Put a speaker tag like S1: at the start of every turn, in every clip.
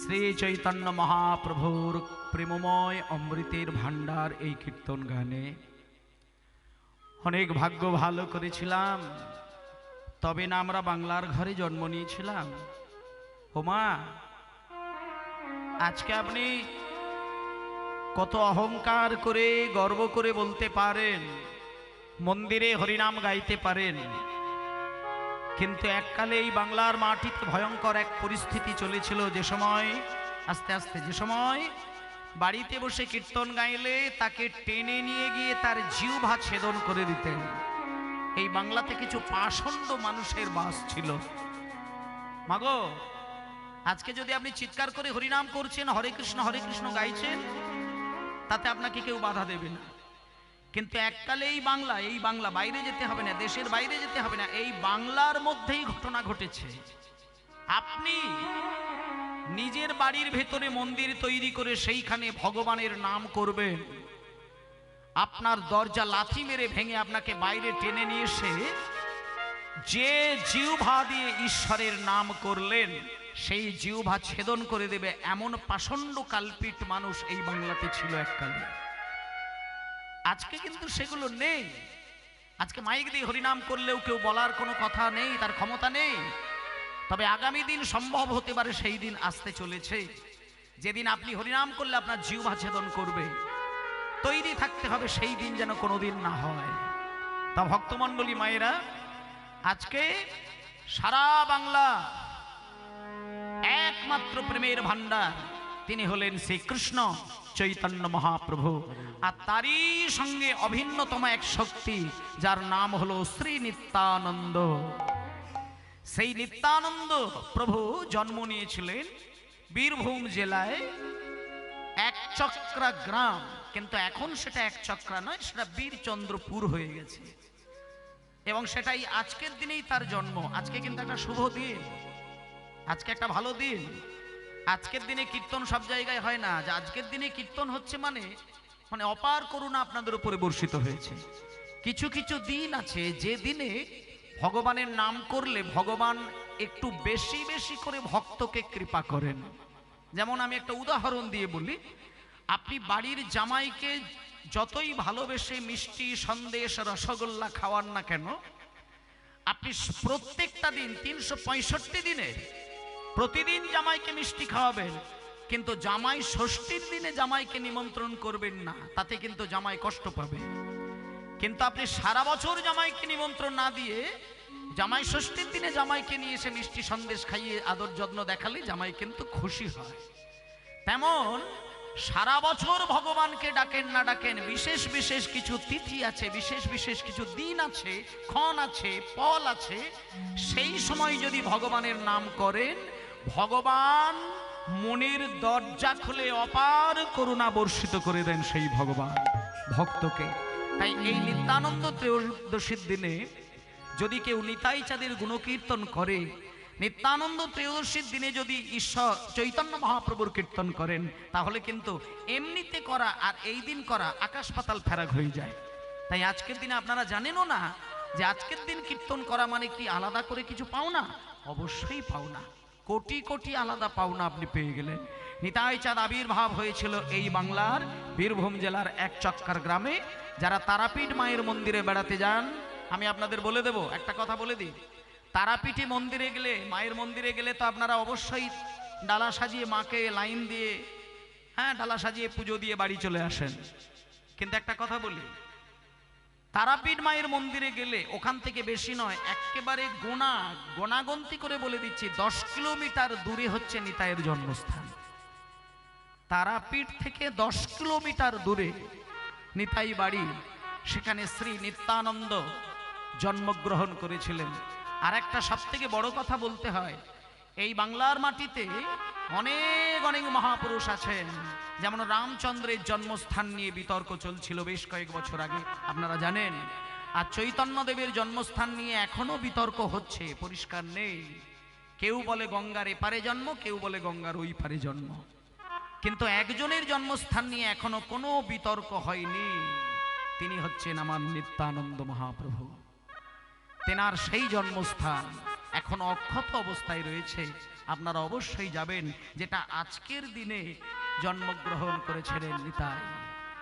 S1: শ্রী চৈতন্য মহাপ্রভুর প্রেমময় অমৃতের ভাণ্ডার এই কীর্তন গানে। অনেক ভাগ্য ভালো করেছিলাম, তবে না আমরা বাংলার ঘরে জন্ম নিয়েছিলাম। হোমা আজকে আপনি কত অহংকার করে, গর্ব করে বলতে পারেন, মন্দিরে হরিনাম গাইতে পারেন। কিন্তু এককালে এই বাংলার মাটিতে ভয়ঙ্কর এক পরিস্থিতি চলেছিল যে সময়, আস্তে আস্তে যে সময় বাড়িতে বসে কীর্তন গাইলে তাকে টেনে নিয়ে গিয়ে তার জিহ্বা ছেদন করে দিতেন। এই বাংলাতে কিছু পাষণ্ড মানুষের বাস ছিল। মাগো, আজকে যদি আপনি চিৎকার করে হরিনাম করছেন, হরে কৃষ্ণ হরে কৃষ্ণ গাইছেন, তাতে আপনাকে কেউ বাধা দেবে না। কিন্তু এককালে এই বাংলা এই বাংলা বাইরে যেতে হবে না, দেশের বাইরে যেতে হবে না, এই বাংলার মধ্যেই ঘটনা ঘটেছে। আপনি নিজের বাড়ির ভেতরে মন্দির তৈরি করে সেইখানে ভগবানের নাম করবেন। আপনার দরজা লাথি মেরে ভেঙে আপনাকে বাইরে টেনে নিয়ে এসে যে জিউভা দিয়ে ঈশ্বরের নাম করলেন, সেই জিউভা ছেদন করে দেবে এমন পাষণ্ড কালপিট মানুষ এই বাংলাতে ছিল এককালে। আজকে কিন্তু সেগুলো নেই। আজকে মাইক দিয়ে হরিনাম করলেও কেউ বলার কোনো কথা নেই, তার ক্ষমতা নেই। তবে আগামী দিন সম্ভব হতে পারে সেই দিন আসতে চলেছে। যেদিন আপনি হরিনাম করলে আপনার জিহ্বা ছেদন করবে। তৈরি থাকতে হবে সেই দিন যেন কোনোদিন না হয়। তা ভক্তমণ্ডলী মায়েরা, আজকে সারা বাংলা একমাত্র প্রেমের ভান্ডার তিনি হলেন শ্রীকৃষ্ণ চৈতন্য মহাপ্রভু। আর তারই সঙ্গে অভিন্নতম এক শক্তি, যার নাম হলো শ্রী নিত্যানন্দ সেই নিত্যানন্দ প্রভু জন্ম নিয়েছিলেন বীরভূম জেলায় এক চক্রা গ্রাম। কিন্তু এখন সেটা এক চক্রা নয়, সেটা বীরচন্দ্রপুর হয়ে গেছে। এবং সেটাই আজকের দিনেই তার জন্ম। আজকে কিন্তু একটা শুভ দিন। আজকে একটা ভালো দিন। আজকের দিনে কীর্তন সব জায়গায় হয় না। যে আজকের দিনে কীর্তন হচ্ছে মানে মানে অপার করুণা আপনাদের উপরে বর্ষিত হয়েছে। কিছু কিছু দিন আছে, যে দিনে ভগবানের নাম করলে ভগবান একটু বেশি বেশি করে ভক্তকে কৃপা করেন। যেমন আমি একটা উদাহরণ দিয়ে বলি, আপনি বাড়ির জামাইকে যতই ভালোবেসে মিষ্টি, সন্দেশ, রসগোল্লা খাওয়ান না কেন, আপনি প্রত্যেকটা দিন, তিনশো পঁয়ষট্টি দিনে প্রতিদিন জামাইকে মিষ্টি খাওয়াবেন, কিন্তু জামাই ষষ্ঠীর দিনে জামাইকে নিমন্ত্রণ করবেন না, তাতে কিন্তু জামাই কষ্ট পাবে। কিন্তু আপনি সারা বছর জামাইকে নিমন্ত্রণ না দিয়ে জামাই ষষ্ঠীর দিনে জামাইকে নিয়ে এসে মিষ্টি সন্দেশ খাইয়ে আদর যত্ন দেখালে জামাই কিন্তু খুশি হয়। তেমন সারা বছর ভগবানকে ডাকেন না ডাকেন, বিশেষ বিশেষ কিছু তিথি আছে, বিশেষ বিশেষ কিছু দিন আছে, ক্ষণ আছে পল আছে, সেই সময় যদি ভগবানের নাম করেন ভগবান মনের দরজা খুলে অপার করুণা বর্ষিত করে দেন সেই ভগবান ভক্তকে। তাই এই নিত্যানন্দ ত্রয়োদশীর দিনে যদি কেউ নিতাই চাঁদের গুণকীর্তন করে, নিত্যানন্দ ত্রয়োদশীর দিনে যদি ঈশ্বর চৈতন্য মহাপ্রভুর কীর্তন করেন, তাহলে কিন্তু এমনিতে করা আর এই দিন করা আকাশ পাতাল ফেরাক হয়ে যায়। তাই আজকের দিনে আপনারা জানেনও না যে আজকের দিন কীর্তন করা মানে কি আলাদা করে কিছু পাও না অবশ্যই পাও না কোটি কোটি আলাদা পাওনা আপনি পেয়ে গেলেন। নিতাই চাঁদ আবির্ভাব হয়েছিল এই বাংলার বীরভূম জেলার এক চক্কার গ্রামে। যারা তারাপীঠ মায়ের মন্দিরে বেড়াতে যান, আমি আপনাদের বলে দেব, একটা কথা বলে দিই। তারাপীঠে মন্দিরে গেলে, মায়ের মন্দিরে গেলে তো আপনারা অবশ্যই ডালা সাজিয়ে মাকে লাইন দিয়ে হ্যাঁ ডালা সাজিয়ে পুজো দিয়ে বাড়ি চলে আসেন। কিন্তু একটা কথা বলি তারাপীঠ মায়ের মন্দিরে গেলে, ওখান থেকে বেশি নয় একেবারে গোনা, গোনাগন্তি করে বলে দিচ্ছি, দশ কিলোমিটার দূরে হচ্ছে নিতাইয়ের জন্মস্থান। তারাপীঠ থেকে দশ কিলোমিটার দূরে নিতাই বাড়ি, সেখানে শ্রী নিত্যানন্দ জন্মগ্রহণ করেছিলেন। আর একটা সব থেকে বড় কথা বলতে হয়, এই বাংলার মাটিতে অনেক অনেক মহাপুরুষ আছেন। যেমন রামচন্দ্রের জন্মস্থান নিয়ে বিতর্ক চলছিল বেশ কয়েক বছর আগে, আপনারা জানেন। আর চৈতন্য দেবের জন্মস্থান নিয়ে এখনও বিতর্ক হচ্ছে, পরিষ্কার নেই। কেউ বলে গঙ্গার এপারে জন্ম, কেউ বলে গঙ্গার ওই পারে জন্ম। কিন্তু একজনের জন্মস্থান নিয়ে এখনও কোনো বিতর্ক হয়নি। তিনি হচ্ছেন আমার নিত্যানন্দ মহাপ্রভু। তেনার সেই জন্মস্থান এখন অক্ষত অবস্থায় রয়েছে। আপনারা অবশ্যই যাবেন, যেটা আজকের দিনে জন্মগ্রহণ করেছিলেন নিতাই।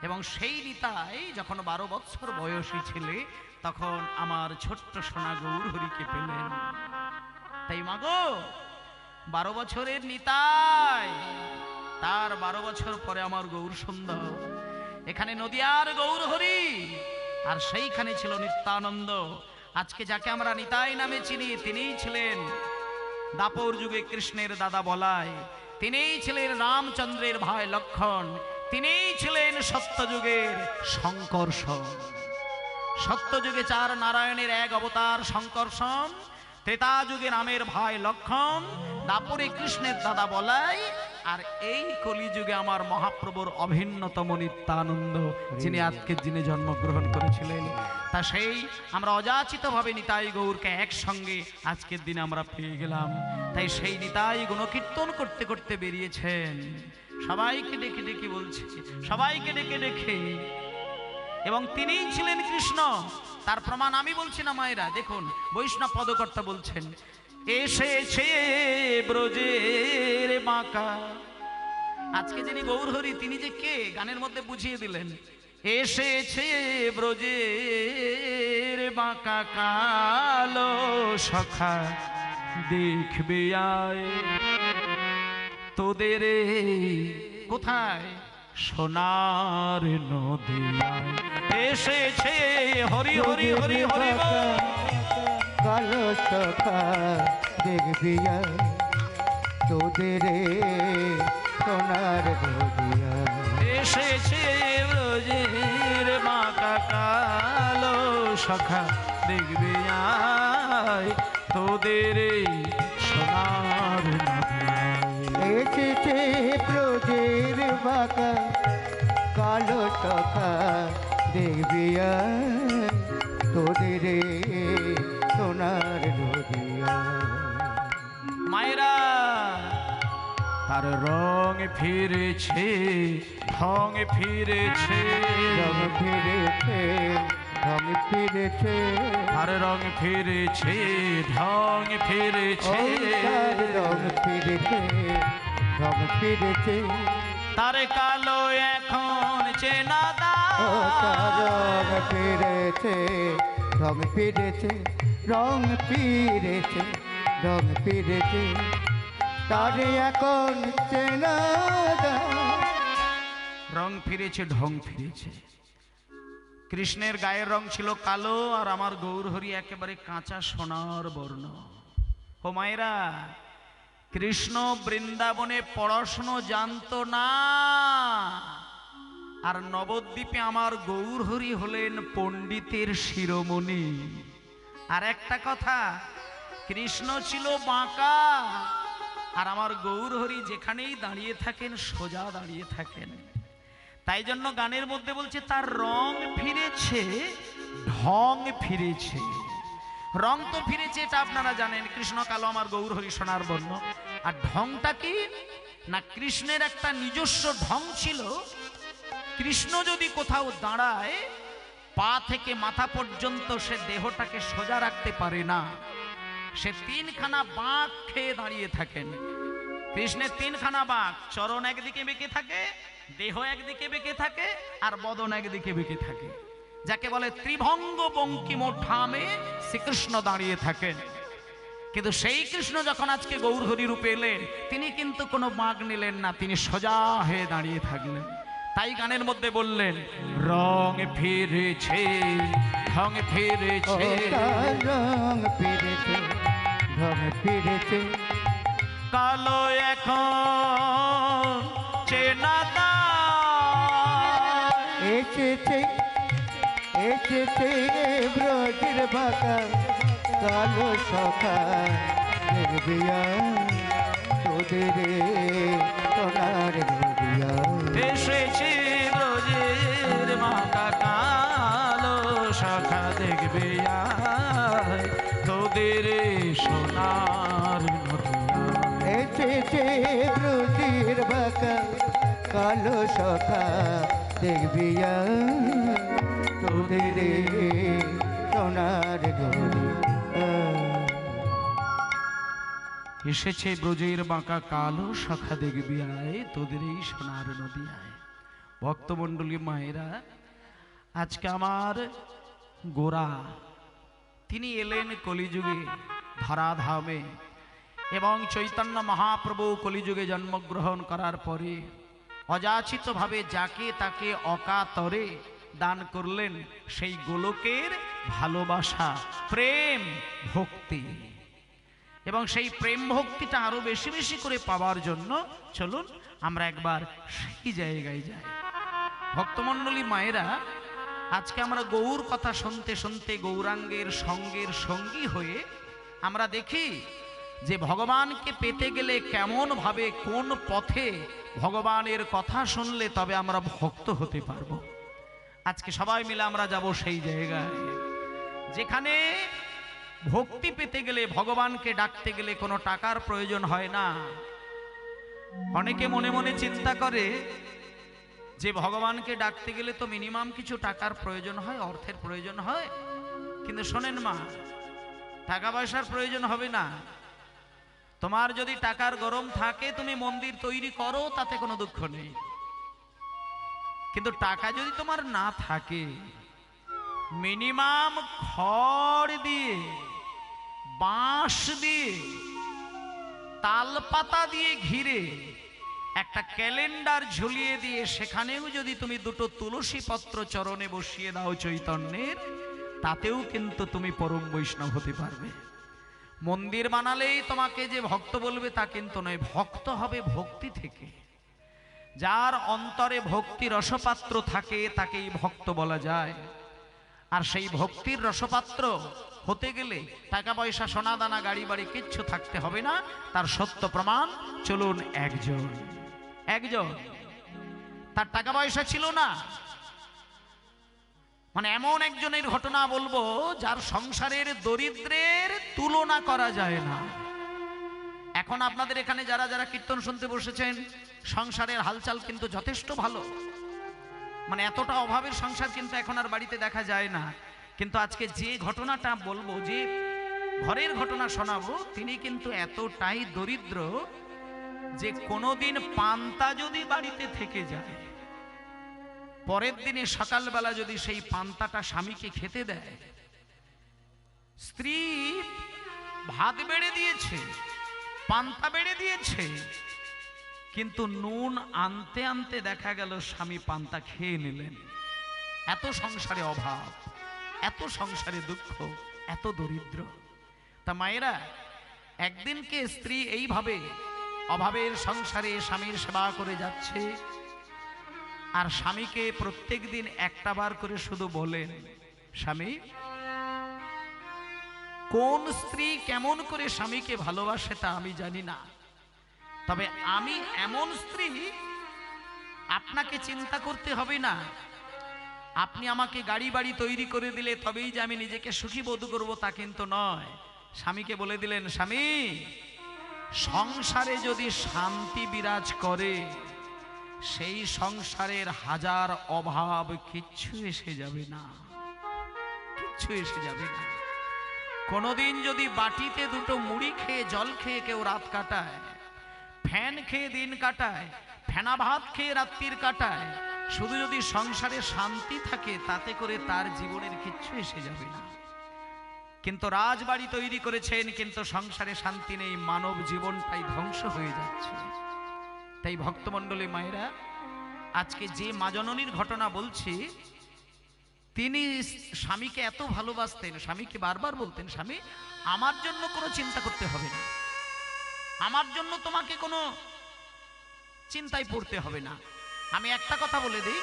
S1: এবং সেই নিতাই যখন বারো বছর বয়সী ছেলে, তখন আমার ছোট্ট সোনা গৌর হরিকে পেলেন। তাই মাগো, বারো বছরের নিতাই, তার বারো বছর পরে আমার গৌর সুন্দর। এখানে নদিয়ার গৌর হরি আর সেইখানে ছিল নিত্যানন্দ। আজকে যাকে আমরা নিতাই নামে চিনি, তিনিই ছিলেন দাপর যুগে কৃষ্ণের দাদা বলায় তিনিই ছিলেন রামচন্দ্রের ভাই লক্ষণ। তিনিই ছিলেন সত্যযুগের শঙ্কর্ষণ সত্যযুগে চার নারায়ণের এক অবতার শঙ্কর্ষণ ত্রেতা যুগে রামের ভাই লক্ষণ দাপরে কৃষ্ণের দাদা বলাই আর এই কলিযুগে আমার মহাপ্রভুর অভিন্নতম নিত্যানন্দ যিনি আজকের দিনে জন্মগ্রহণ করেছিলেন তা সেই আমরা অযাচিতভাবে নিতাই গৌরকে একসঙ্গে আজকের দিনে আমরা পেয়ে গেলাম। তাই সেই নিতাই গুণকীর্তন করতে করতে বেরিয়েছেন। সবাইকে ডেকে ডেকে বলছে সবাইকে ডেকে ডেকে। এবং তিনিই ছিলেন কৃষ্ণ। তার প্রমাণ আমি বলছি না মায়েরা দেখুন বৈষ্ণব পদকর্তা বলছেন এসেছে ব্রজের বাঁকা। আজকে যিনি গৌরহরি, তিনি যে কে? গানের মধ্যে বুঝিয়ে দিলেন। এসেছে ব্রজের বাঁকা, কালো সখা। দেখবে আয় তোদের কোথায়? সোনার নদিয়ায়। এসেছে হরি হরি হরি হরি।
S2: কালো সখা দেখবিয়া তোদের সোনার গদিয়া।
S1: এসেছে রোজের মাকা কালো সখা দেখবে আয় তোদের সোনার
S2: এসেছে ব্রজের বাঁকা কালো সখা দেখবিয়া তোদের সোনার গদিয়া
S1: মায়েরা তার রং ফিরেছে ঢং ফিরেছে।
S2: রং ফিরেছে রং ফিরেছে।
S1: তার রং ফিরেছে ঢং ফিরেছে।
S2: রং ফিরেছে রং ফিরেছে।
S1: তার কালো এখন চেনা
S2: তার রং ফিরেছে রং ফিরেছে। রং ফিরেছে রং ফিরেছে তার এখন চেনা।
S1: রং ফিরেছে, ঢং ফিরেছে। কৃষ্ণের গায়ের রং ছিল কালো, আর আমার গৌরহরি একেবারে কাঁচা সোনার বর্ণ। ও মায়েরা, কৃষ্ণ বৃন্দাবনে পড়াশুনো জানতো না, আর নবদ্বীপে আমার গৌরহরি হলেন পণ্ডিতের শিরোমণি। আর একটা কথা, কৃষ্ণ ছিল বাঁকা। আর আমার গৌরহরি যেখানেই দাঁড়িয়ে থাকেন, সোজা দাঁড়িয়ে থাকেন। তাই জন্য গানের মধ্যে বলছে, তার রং ফিরেছে, ঢং ফিরেছে। রং তো ফিরেছে, এটা আপনারা জানেন। কৃষ্ণ কালো আমার গৌর হরি সোনার বর্ণ। আর ঢংটা কি? না, কৃষ্ণের একটা নিজস্ব ঢং ছিল। কৃষ্ণ যদি কোথাও দাঁড়ায় পা থেকে মাথা পর্যন্ত সে দেহটাকে সোজা রাখতে পারে না। সে তিনখানা বাঁক খেয়ে দাঁড়িয়ে থাকেন। কৃষ্ণের তিনখানা বাঁক চরণ একদিকে বেঁকে থাকে, দেহ একদিকে বেঁকে থাকে, আর বদন একদিকে বেঁকে থাকে। যাকে বলে ত্রিভঙ্গ বঙ্কিম ঠামে শ্রীকৃষ্ণ দাঁড়িয়ে থাকেন। কিন্তু সেই কৃষ্ণ যখন আজকে গৌরহরি রূপে এলেন, তিনি কিন্তু কোনো বাঁক নিলেন না, তিনি সোজা হয়ে দাঁড়িয়ে থাকলেন। তাই গানের মধ্যে বললেন রং ফিরেছে ঢং ফিরেছে।
S2: রং ফিরেছে রং ফিরেছে।
S1: কালো এখন চেনা।
S2: এসেছে এসেছে ব্রজের বাঁকা কালো সখা তোদের গদিয়া
S1: এসেছে কালো সখা, দেখবি তোদের সোনার
S2: গদিয়া
S1: এসেছে ব্রজের বাঁকা কালো শাখা দেখবি আয় তোদের এই সোনার নদী আয় ভক্তমণ্ডলী মায়েরা, আজকে আমার গোরা, তিনি এলেন কলিযুগে, ধরাধামে, এবং চৈতন্য মহাপ্রভু কলিযুগে জন্মগ্রহণ করার পরে অযাচিতভাবে যাকে তাকে অকাতরে দান করলেন, সেই গোলকের ভালোবাসা, প্রেম, ভক্তি। এবং সেই প্রেম ভক্তিটা আরও বেশি বেশি করে পাওয়ার জন্য চলুন আমরা একবার সেই জায়গায় যাই। ভক্তমণ্ডলী মায়েরা, আজকে আমরা গৌর কথা শুনতে শুনতে গৌরাঙ্গের সঙ্গের সঙ্গী হয়ে আমরা দেখি যে ভগবানকে পেতে গেলে কেমন ভাবে, কোন পথে ভগবানের কথা শুনলে তবে আমরা ভক্ত হতে পারব। আজকে সবাই মিলে আমরা যাব সেই জায়গায়। যেখানে ভক্তি পেতে গেলে, ভগবানকে ডাকতে গেলে কোনো টাকার প্রয়োজন হয় না। অনেকে মনে মনে চিন্তা করে যে ভগবানকে ডাকতে গেলে তো মিনিমাম কিছু টাকার প্রয়োজন হয়, অর্থের প্রয়োজন হয়। কিন্তু শোনেন মা, টাকা পয়সার প্রয়োজন হবে না। তোমার যদি টাকার গরম থাকে, তুমি মন্দির তৈরি করো, তাতে কোনো দুঃখ নেই। কিন্তু টাকা যদি তোমার না থাকে মিনিমাম খড় দিয়ে, বাঁশ দিয়ে, তালপাতা দিয়ে ঘিরে, একটা ক্যালেন্ডার ঝুলিয়ে দিয়ে সেখানেও যদি তুমি দুটো তুলসী পত্র চরণে বসিয়ে দাও চৈতন্যের, তাতেও কিন্তু তুমি পরম বৈষ্ণব হতে পারবে। মন্দির বানালেই তোমাকে যে ভক্ত বলবে তা কিন্তু নয়, ভক্ত হবে ভক্তি থেকে। যার অন্তরে ভক্তি রসপাত্র থাকে, তাকেই ভক্ত বলা যায়। আর সেই ভক্তির রসপাত্র হতে গেলে টাকা পয়সা, সোনা দানা, গাড়ি বাড়ি কিচ্ছু থাকতে হবে না, তার সত্য প্রমাণ চলুন একজন। একজন। তার টাকা পয়সা ছিল না মানে এমন একজনের ঘটনা বলব যার সংসারের দরিদ্রের তুলনা করা যায় না। এখন আপনাদের এখানে যারা যারা কীর্তন শুনতে বসেছেন, সংসারের হালচাল কিন্তু যথেষ্ট ভালো। মানে এতটা অভাবের সংসার কিন্তু এখন আর বাড়িতে দেখা যায় না। কিন্তু আজকে যে ঘটনাটা বলব, যে ঘরের ঘটনা শোনাবো, তিনি কিন্তু এতটাই দরিদ্র যে কোনোদিন পান্তা যদি বাড়িতে থেকে যায় পরের দিনে সকালবেলা যদি সেই পান্তাটা স্বামীকে খেতে দেয়, স্ত্রী ভাত বেড়ে দিয়েছে, পান্তা বেড়ে দিয়েছে, কিন্তু নুন আনতে আনতে দেখা গেল স্বামী পান্তা খেয়ে নিলেন। এত সংসারে অভাব, এত সংসারে দুঃখ, এত দরিদ্র। তা মায়েরা, একদিনকে স্ত্রী এইভাবে অভাবের সংসারে স্বামীর সেবা করে যাচ্ছে আর স্বামীকে প্রত্যেক দিন একটা বার করে শুধু বলেন, স্বামী, কোন স্ত্রী কেমন করে স্বামীকে ভালোবাসে তা আমি জানি না। তবে আমি এমন স্ত্রী, আপনাকে চিন্তা করতে হবে না। আপনি আমাকে গাড়ি বাড়ি তৈরি করে দিলে তবেই যে আমি নিজেকে সুখী বোধ করব তা কিন্তু নয়। স্বামীকে বলে দিলেন, স্বামী, সংসারে যদি শান্তি বিরাজ করে সেই সংসারের হাজার অভাব কিচ্ছু এসে যাবে না। কিচ্ছু এসে যাবে না। কোনোদিন যদি বাটিতে দুটো মুড়ি খেয়ে জল খেয়ে কেউ রাত কাটায়, ফ্যান খেয়ে দিন কাটায়, ফেনা ভাত খেয়ে রাত্রির কাটায়, শুধু যদি সংসারে শান্তি থাকে, তাতে করে তার জীবনের কিচ্ছু এসে যাবে না। কিন্তু রাজবাড়ি তৈরি করেছেন, কিন্তু সংসারে শান্তি নেই, মানব জীবনটাই ধ্বংস হয়ে যাচ্ছে। তাই ভক্তমণ্ডলী মায়েরা, আজকে যে মাজননীর ঘটনা বলছি, তিনি স্বামীকে এত ভালোবাসতেন, স্বামীকে বারবার বলতেন, স্বামী, আমার জন্য কোনো চিন্তা করতে হবে না। আমার জন্য তোমাকে কোনো চিন্তায় পড়তে হবে না। আমি একটা কথা বলে দিই,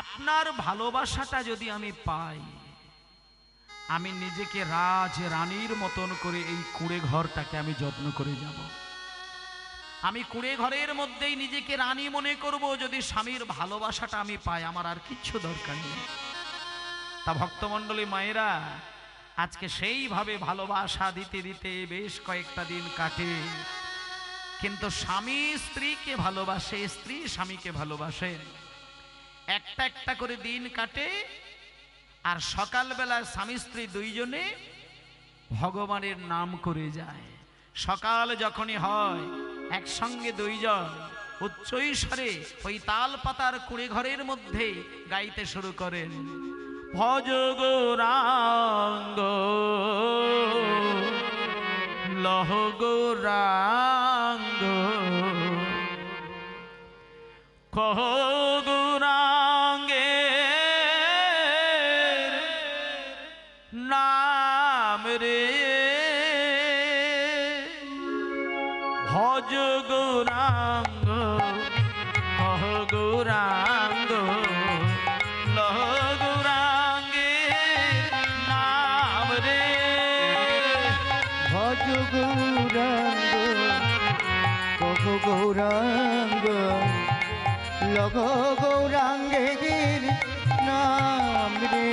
S1: আপনার ভালোবাসাটা যদি আমি পাই, আমি নিজেকে রাজ রানীর মতন করে এই কুড়ে ঘরটাকে আমি যত্ন করে যাব। আমি কুড়ে ঘরের মধ্যেই নিজেকে রানী মনে করব, যদি স্বামীর ভালোবাসাটা আমি পাই, আমার আর কিচ্ছু দরকার নেই। তা ভক্তমণ্ডলী মায়েরা, আজকে সেইভাবে ভালোবাসা দিতে দিতে বেশ কয়েকটা দিন কাটে। কিন্তু স্বামী স্ত্রীকে ভালোবাসে, স্ত্রী স্বামীকে ভালোবাসেন একটা একটা করে দিন কাটে, আর সকালবেলা স্বামী স্ত্রী দুইজনে ভগবানের নাম করে যায়। সকাল যখনই হয় একসঙ্গে দুইজন উচ্চৈস্বরে ওই তাল পাতার কুড়ে ঘরের মধ্যে গাইতে শুরু করেন। ভজ গৌরাঙ্গ লহ গৌরাঙ্গ কহ ভজ গৌরাঙ্গ কহ গৌরাঙ্গ লহ গৌরাঙ্গে নাম রে।
S2: ভজ গৌরাঙ্গ কহ গৌরাঙ্গ লগ গৌরাঙ্গের নাম রে।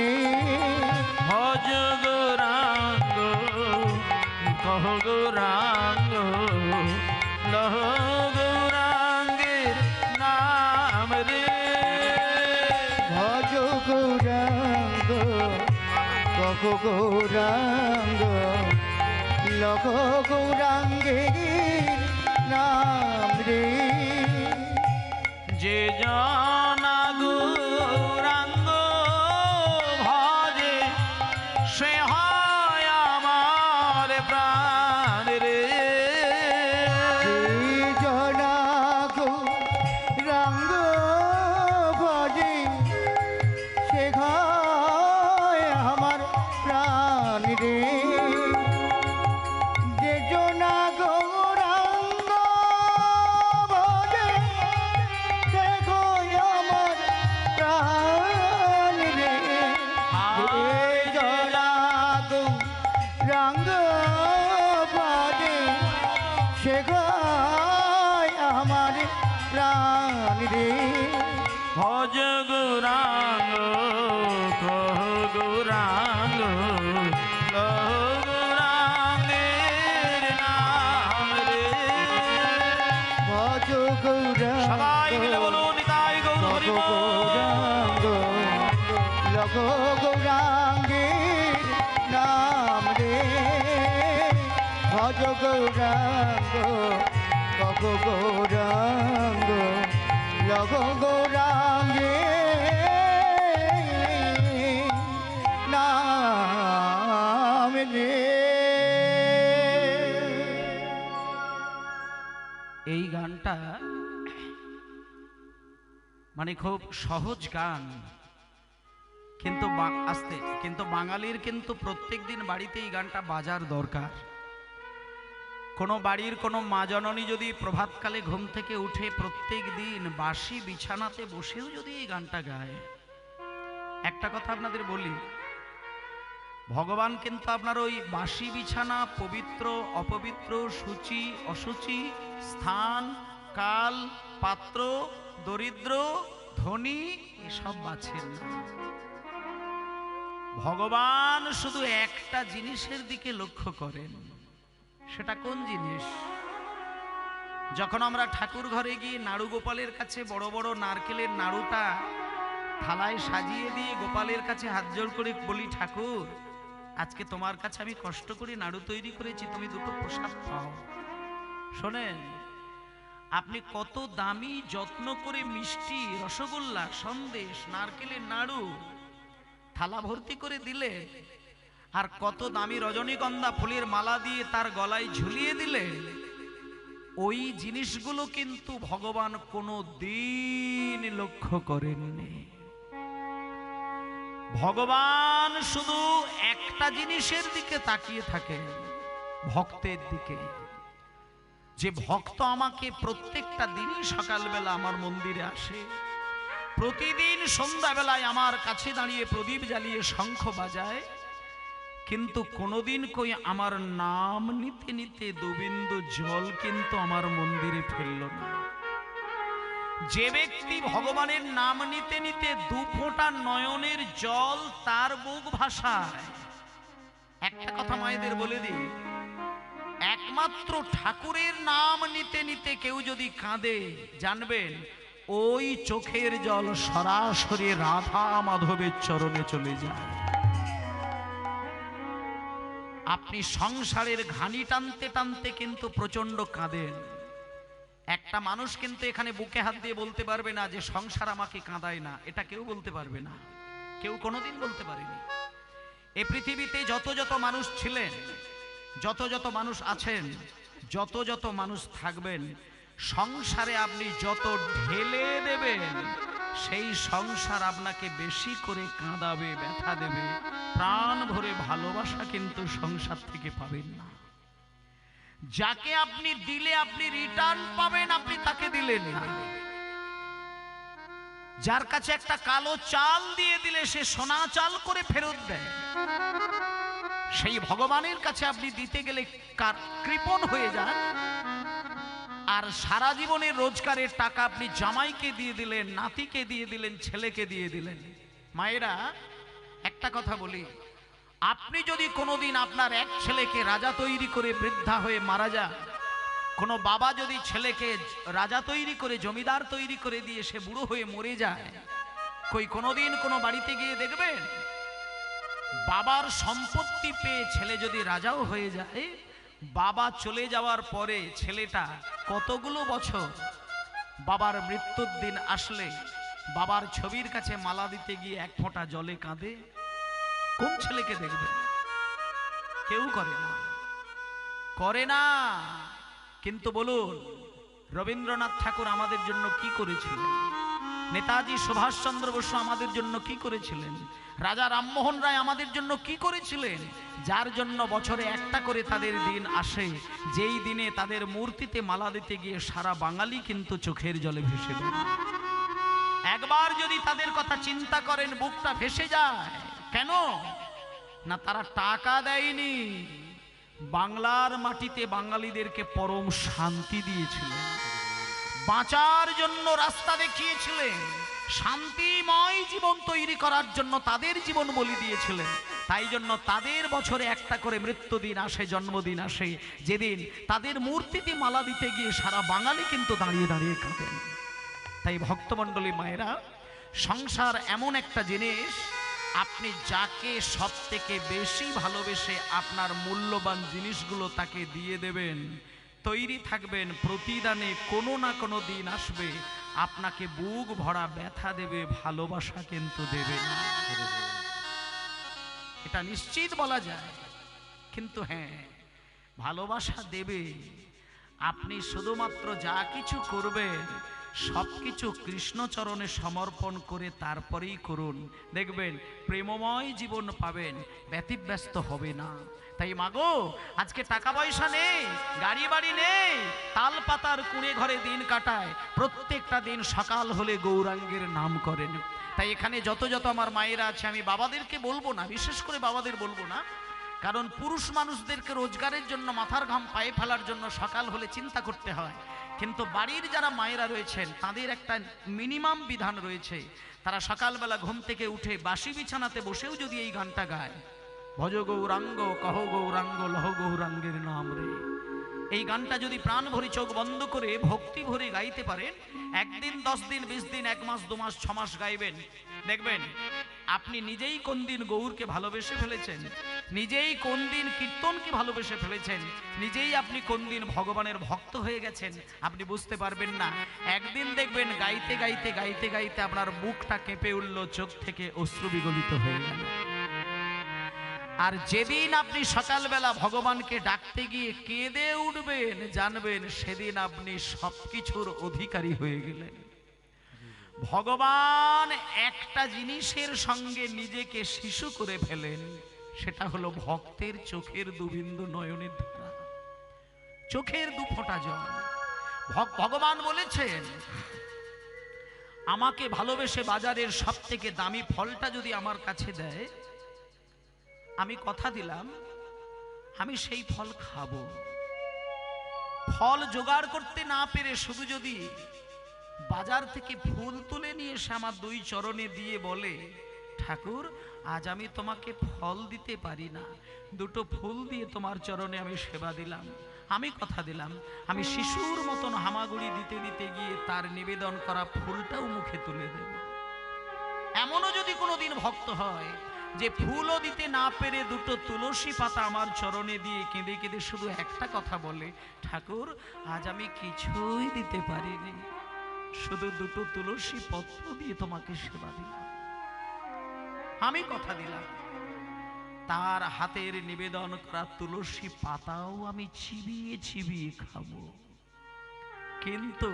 S1: ভজ গৌরাঙ্গ কহ গৌরাঙ্গ গৌরাঙ্গ লক গৌরাঙ্গ গৌরাঙ্গের নাম রে
S2: লগ গৌরাঙ্গের নাম রে ভজ গৌরাঙ্গ কগ গৌরাঙ্গ লগ নাম রে
S1: এই গানটা মানে খুব সহজ গান। কিন্তু আস্তে, কিন্তু বাঙালির কিন্তু প্রত্যেক দিন বাড়িতে এই গানটা বাজার দরকার। কোনো বাড়ির কোনো মা জননী যদি প্রভাতকালে ঘুম থেকে উঠে প্রত্যেক দিন বাসি বিছানাতে বসেও যদি এই গানটা গায়, একটা কথা আপনাদের বলি, ভগবান কিন্তু আপনার ওই বাসি বিছানা, পবিত্র, অপবিত্র, সূচি, অসুচি, স্থান, কাল, পাত্র, দরিদ্র, ধনী, এসব বাছেন না। ভগবান শুধু একটা জিনিসের দিকে লক্ষ্য করেন। সেটা কোন জিনিস? যখন আমরা ঠাকুর ঘরে গিয়ে নাড়ু গোপালের কাছে বড় বড় নারকেলের নাড়ুটা থালায় সাজিয়ে দিয়ে গোপালের কাছে হাত জোড় করে বলি, ঠাকুর, আজকে তোমার কাছে আমি কষ্ট করে নাড়ু তৈরি করেছি, তুমি দুটো প্রসাদ পাও। শোনেন, আপনি কত দামি, যত্ন করে মিষ্টি, রসগোল্লা, সন্দেশ, নারকেলের নাড়ু থালা ভর্তি করে দিলে আর কত দামি রজনীগন্ধা ফুলের মালা দিয়ে তার গলায় ঝুলিয়ে দিলে, ওই জিনিসগুলো কিন্তু ভগবান কোনো দিন লক্ষ্য করেননি। ভগবান শুধু একটা জিনিসের দিকে তাকিয়ে থাকেন ভক্তের দিকে। যে ভক্ত আমাকে প্রত্যেকটা দিনই সকালবেলা আমার মন্দিরে আসে প্রতিদিন সন্ধ্যাবেলায় আমার কাছে দাঁড়িয়ে প্রদীপ জ্বালিয়ে শঙ্খ বাজায়, কিন্তু কোনোদিন কই আমার নাম নিতে নিতে দুবিন্দু জল কিন্তু আমার মন্দিরে ফেলল না। যে ব্যক্তি ভগবানের নাম নিতে নিতে দু ফোঁটা নয়নের জল তার বুক ভাষায় একটা কথা মায়েদের বলে দিই, একমাত্র ঠাকুরের নাম নিতে নিতে কেউ যদি কাঁদে, জানবেন ওই চোখের জল সরাসরি রাধা মাধবের চরণে চলে যায়। আপনি সংসারের ঘানি টানতে টানতে কিন্তু প্রচণ্ড কাঁদেন। একটা মানুষ কিন্তু এখানে বুকে হাত দিয়ে বলতে পারবে না যে সংসার আমাকে কাঁদায় না। এটা কেউ বলতে পারবে না। কেউ কোনোদিন বলতে পারেনি। এ পৃথিবীতে যত যত মানুষ ছিলেন, যত যত মানুষ আছেন, যত যত মানুষ থাকবেন সংসারে আপনি যত ঢেলে দেবেন, সেই সংসার আপনাকে বেশি করে কাঁদাবে, ব্যথা দেবে। প্রাণ ভরে ভালোবাসা কিন্তু সংসার থেকে পাবেন না। যাকে আপনি দিলে আপনি রিটার্ন পাবেন, আপনি তাকে দিলেন না। যার কাছে একটা কালো চাল দিয়ে দিলে, সে সোনা চাল করে ফেরত দেয়। সেই ভগবানের কাছে আপনি দিতে গেলে কৃপণ হয়ে যান। আর সারা জীবনের রোজগারের টাকা আপনি জামাইকে দিয়ে দিলেন, নাতিকে দিয়ে দিলেন, ছেলেকে দিয়ে দিলেন। মায়েরা, একটা কথা বলি, আপনি যদি কোনোদিন আপনার এক ছেলেকে রাজা তৈরি করে বৃদ্ধা হয়ে মারা যান, কোনো বাবা যদি ছেলেকে রাজা তৈরি করে, জমিদার তৈরি করে দিয়ে সে বুড়ো হয়ে মরে যায়, কই কোনোদিন কোনো বাড়িতে গিয়ে দেখবেন? বাবার সম্পত্তি পেয়ে ছেলে যদি রাজাও হয়ে যায় বাবা চলে যাওয়ার পরে ছেলেটা কতগুলো বছর বাবার মৃত্যুর দিন আসলে বাবার ছবির কাছে মালা দিতে গিয়ে এক ফোঁটা জলে কাঁদে? কোন ছেলেকে দেখবে? কেউ করে না। করে না। কিন্তু বলুন, রবীন্দ্রনাথ ঠাকুর আমাদের জন্য কি করেছিলেন? নেতাজি সুভাষচন্দ্র বসু আমাদের জন্য কি করেছিলেন? রাজা রামমোহন রায় আমাদের জন্য কি করেছিলেন? যার জন্য বছরে একটা করে তাদের দিন আসে, যেই দিনে তাদের মূর্তিতে মালা দিতে গিয়ে সারা বাঙালি কিন্তু চোখের জলে ভেসে একবার যদি তাদের কথা চিন্তা করেন, বুকটা ভেসে যায়, কেন? না তারা টাকা দেয়নি। বাংলার মাটিতে বাঙালিদেরকে পরম শান্তি দিয়েছিলেন। বাঁচার জন্য রাস্তা দেখিয়েছিলেন। শান্তিময় জীবন তৈরি করার জন্য তাদের জীবন বলি দিয়েছিলেন। তাই জন্য তাদের বছরে একটা করে মৃত্যুদিন আসে, জন্মদিন আসে। যেদিন তাদের মূর্তিতে মালা দিতে গিয়ে সারা বাঙালি কিন্তু দাঁড়িয়ে দাঁড়িয়ে কাঁদেন। তাই ভক্তমণ্ডলী মায়েরা, সংসার এমন একটা জিনিস, আপনি যাকে সব থেকে বেশি ভালোবেসে আপনার মূল্যবান জিনিসগুলো তাকে দিয়ে দেবেন তৈরি থাকবেন, প্রতিদানে কোনো না কোনো দিন আসবে। আপনাকে বুক ভরা ব্যথা দেবে, ভালোবাসা কিন্তু দেবে না। এটা নিশ্চিত বলা যায়। কিন্তু হ্যাঁ ভালোবাসা দেবে। আপনি শুধুমাত্র যা কিছু করবেন সব কিছু কৃষ্ণচরণে সমর্পণ করে তারপরেই করুন। দেখবেন, প্রেমময় জীবন পাবেন, ব্যতিব্যস্ত হবে না। তাই মাগো, আজকে টাকা পয়সা নেই গাড়ি বাড়ি নেই তাল পাতার কুড়ে ঘরে দিন কাটায়, প্রত্যেকটা দিন সকাল হলে গৌরাঙ্গের নাম করেন। তাই এখানে যত যত আমার মায়েরা আছে, আমি বাবাদেরকে বলব না, বিশেষ করে বাবাদের বলব না কারণ পুরুষ মানুষদেরকে রোজগারের জন্য মাথার ঘাম পায়ে ফেলার জন্য সকাল হলে চিন্তা করতে হয়। কিন্তু বাড়ির যারা মায়েরা রয়েছেন, তাদের একটা মিনিমাম বিধান রয়েছে। তারা সকালবেলা ঘুম থেকে উঠে বাসি বিছানাতে বসেও যদি এই গানটা গায়, ভজ গৌরাঙ্গ, কহ গৌরাঙ্গ, লহ গৌরাঙ্গের নাম রে। এই গানটা যদি প্রাণ ভরি চোখ বন্ধ করে ভক্তি ভরে গাইতে পারেন, একদিন, দশ দিন, বিশ দিন, এক মাস, দু মাস, ছ মাস গাইবেন। দেখবেন, আপনি নিজেই কোন দিন গৌরকে ভালোবেসে ফেলেছেন, নিজেই কোন দিন কীর্তনকে ভালোবেসে ফেলেছেন, নিজেই আপনি কোন দিন ভগবানের ভক্ত হয়ে গেছেন, আপনি বুঝতে পারবেন না। একদিন দেখবেন গাইতে গাইতে গাইতে গাইতে আপনার মুখটা কেঁপে উঠল, চোখ থেকে অশ্রু বিগলিত হয়ে গেল। আর যেদিন আপনি সকালবেলা ভগবানকে ডাকতে গিয়ে কেঁদে উঠবেন, জানবেন সেদিন আপনি সবকিছুর অধিকারী হয়ে গেলেন। ভগবান একটা জিনিসের সঙ্গে নিজেকে শিশু করে ফেলেন, সেটা হলো ভক্তের চোখের দুবিন্দু নয়নের ধারা। চোখের দু ফোঁটা জল। ভগ- ভগবান বলেছেন, আমাকে ভালোবেসে বাজারের সব থেকে দামি ফলটা যদি আমার কাছে দেয়, আমি কথা দিলাম, আমি সেই ফল খাব। ফল জোগাড় করতে না পেরে শুধু যদি বাজার থেকে ফুল তুলে নিয়ে এসে আমার দুই চরণে দিয়ে বলে, ঠাকুর, আজ আমি তোমাকে ফল দিতে পারি না। দুটো ফুল দিয়ে তোমার চরণে আমি সেবা দিলাম। আমি কথা দিলাম, আমি শিশুর মতন হামাগুড়ি দিতে দিতে গিয়ে তার নিবেদন করা ফুলটাও মুখে তুলে দেব। এমনও যদি কোনোদিন ভক্ত হয় যে ফুলও দিতে না পেরে দুটো তুলসী পাতা আমার চরণে দিয়ে কেঁদে কেঁদে শুধু একটা কথা বলে, ঠাকুর, আজ আমি কিছুই দিতে পারিনি। শুধু দুটো তুলসী পত্র দিয়ে তোমাকে সেবা দিলাম। আমি কথা দিলাম। তার হাতের নিবেদন করা তুলসী পাতাও আমি চিবিয়ে চিবিয়ে খাব। কিন্তু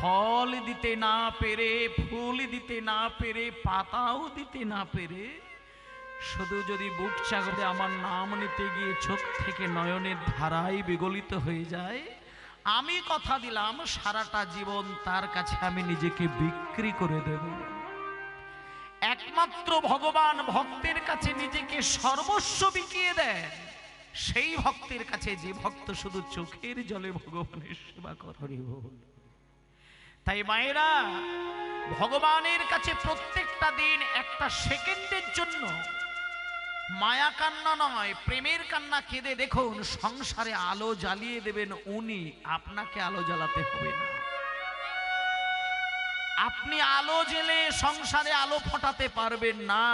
S1: ফল দিতে না পেরে, ফুল দিতে না পেরে, পাতাও দিতে না পেরে, শুধু যদি বুক চাগরে আমার নাম নিতে গিয়ে চোখ থেকে নয়নের ধারায় বিগলিত হয়ে যায় আমি কথা দিলাম, সারাটা জীবন তার কাছে আমি নিজেকে বিক্রি করে দেব। একমাত্র ভগবান ভক্তের কাছে নিজেকে সর্বস্ব বিকিয়ে দেয় সেই ভক্তের কাছে যে ভক্ত শুধু চোখের জলে ভগবানের সেবা করে। তাই মায়েরা, ভগবানের কাছে প্রত্যেকটা দিন একটা সেকেন্ডের জন্য মায়া কান্না নয়, প্রেমের কান্না কেঁদে দেখুন, সংসারে আলো জ্বালিয়ে দেবেন উনি, আপনাকে আলো জ্বালাতে হবে না। আপনি আলো জেলে সংসারে আলো ফোটাতে পারবেন না।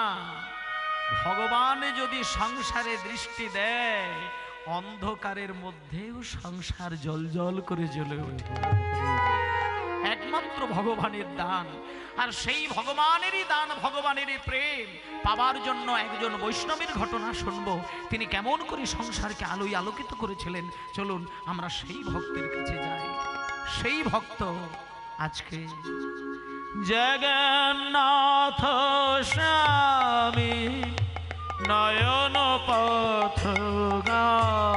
S1: ভগবান যদি সংসারে দৃষ্টি দেয়, অন্ধকারের মধ্যেও সংসার জল জল করে জ্বলে ওঠে একমাত্র ভগবানের দান। আর সেই ভগবানেরই দান, ভগবানেরই প্রেম। পাবার জন্য একজন বৈষ্ণবের ঘটনা শুনব। তিনি কেমন করে সংসারকে আলোয় আলোকিত করেছিলেন? চলুন, আমরা সেই ভক্তের কাছে যাই। সেই ভক্ত আজকে জগন্নাথ স্বামী নয়ন পথ গামী